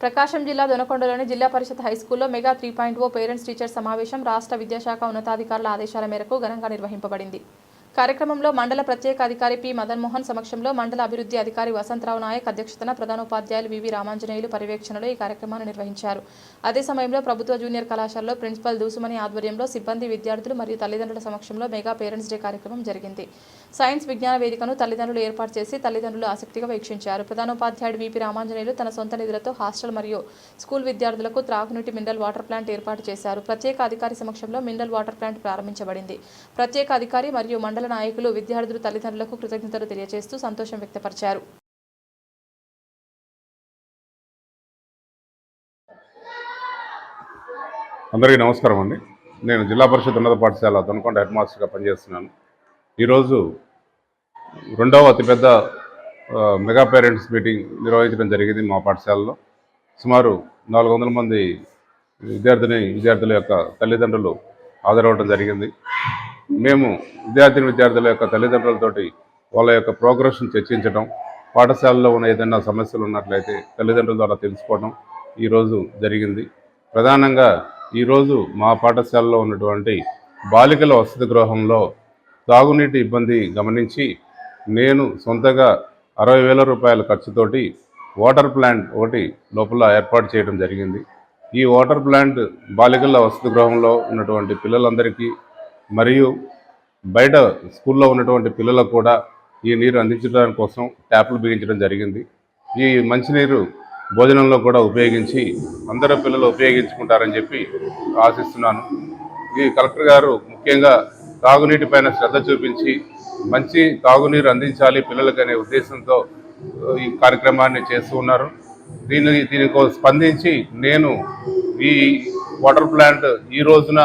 ప్రకాశం జిల్లా దొనకొండలోని జిల్లా పరిషత్ హైస్కూల్లో mega three point O parents teachers సమావేశం రాష్ట్ర విద్యాశాఖ ఉన్నతాధికారుల ఆదేశాల మేరకు ఘనంగా నిర్వహింపబడింది. కార్యక్రమంలో మండల ప్రత్యేక అధికారి పి. మదన్మోహన్ సమక్షంలో మండల అభివృద్ధి అధికారి వసంతరావు నాయక్ అధ్యక్షతన ప్రధానోపాధ్యాయులు వివి రామాంజనేయులు పర్యవేక్షణలో ఈ కార్యక్రమాన్ని నిర్వహించారు. అదే సమయంలో ప్రభుత్వ జూనియర్ కళాశాలలో ప్రిన్సిపల్ దూసుమణి ఆధ్వర్యంలో సిబ్బంది విద్యార్థులు మరియు తల్లిదండ్రుల సమక్షంలో మెగా పేరెంట్స్ డే కార్యక్రమం జరిగింది. సైన్స్ విజ్ఞాన వేదికను తల్లిదండ్రులు ఏర్పాటు చేసి తల్లిదండ్రులు ఆసక్తిగా వీక్షించారు. ప్రధానోపాధ్యాయుడు విపి రామాంజనేయులు తన సొంత నిధులతో హాస్టల్ మరియు స్కూల్ విద్యార్థులకు త్రాగునీటి మినరల్ వాటర్ ప్లాంట్ ఏర్పాటు చేశారు. ప్రత్యేక అధికారి సమక్షంలో మినరల్ వాటర్ ప్లాంట్ ప్రారంభించబడింది. ప్రత్యేక అధికారి మరియు మండల నాయకులు విద్యార్థులు తల్లిదండ్రులకు కృతజ్ఞతలు తెలియజేస్తూ సంతోషం వ్యక్తపరిచారు. అందరికీ నమస్కారం అండి. నేను జిల్లా పరిషత్ ఉన్నత పాఠశాల దొనకొండ హెడ్ మాస్టర్గా పనిచేస్తున్నాను. ఈరోజు రెండవ అతిపెద్ద మెగా పేరెంట్స్ మీటింగ్ నిర్వహించడం జరిగింది మా పాఠశాలలో. సుమారు నాలుగు వందల మంది విద్యార్థిని విద్యార్థుల యొక్క తల్లిదండ్రులు హాజరవడం జరిగింది. మేము విద్యార్థిని విద్యార్థుల యొక్క తల్లిదండ్రులతోటి వాళ్ళ యొక్క ప్రోగ్రెస్ను చర్చించడం పాఠశాలలో ఉన్న ఏదైనా సమస్యలు ఉన్నట్లయితే తల్లిదండ్రుల ద్వారా తెలుసుకోవడం ఈరోజు జరిగింది. ప్రధానంగా ఈరోజు మా పాఠశాలలో ఉన్నటువంటి బాలికల వసతి గృహంలో తాగునీటి ఇబ్బంది గమనించి నేను సొంతగా అరవై వేల రూపాయల ఖర్చుతోటి వాటర్ ప్లాంట్ ఒకటి లోపల ఏర్పాటు చేయడం జరిగింది. ఈ వాటర్ ప్లాంట్ బాలికల వసతి గృహంలో ఉన్నటువంటి పిల్లలందరికీ మరియు బయట స్కూల్లో ఉన్నటువంటి పిల్లలకు కూడా ఈ నీరు అందించడం కోసం ట్యాప్లు బిగించడం జరిగింది. ఈ మంచినీరు భోజనంలో కూడా ఉపయోగించి అందరూ పిల్లలు ఉపయోగించుకుంటారని చెప్పి ఆశిస్తున్నాను. ఈ కలెక్టర్ గారు ముఖ్యంగా తాగునీటి పైన శ్రద్ధ చూపించి మంచి తాగునీరు అందించాలి పిల్లలకనే అనే ఉద్దేశంతో ఈ కార్యక్రమాన్ని చేస్తూ ఉన్నారు. దీని దీనికి స్పందించి నేను ఈ వాటర్ ప్లాంట్ ఈ రోజున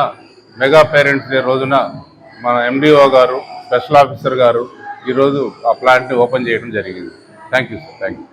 మెగా పేరెంట్స్ డే రోజున మన ఎండిఓ గారు స్పెషల్ ఆఫీసర్ గారు ఈరోజు ఆ ప్లాంట్ని ఓపెన్ చేయడం జరిగింది. Thank you sir thank you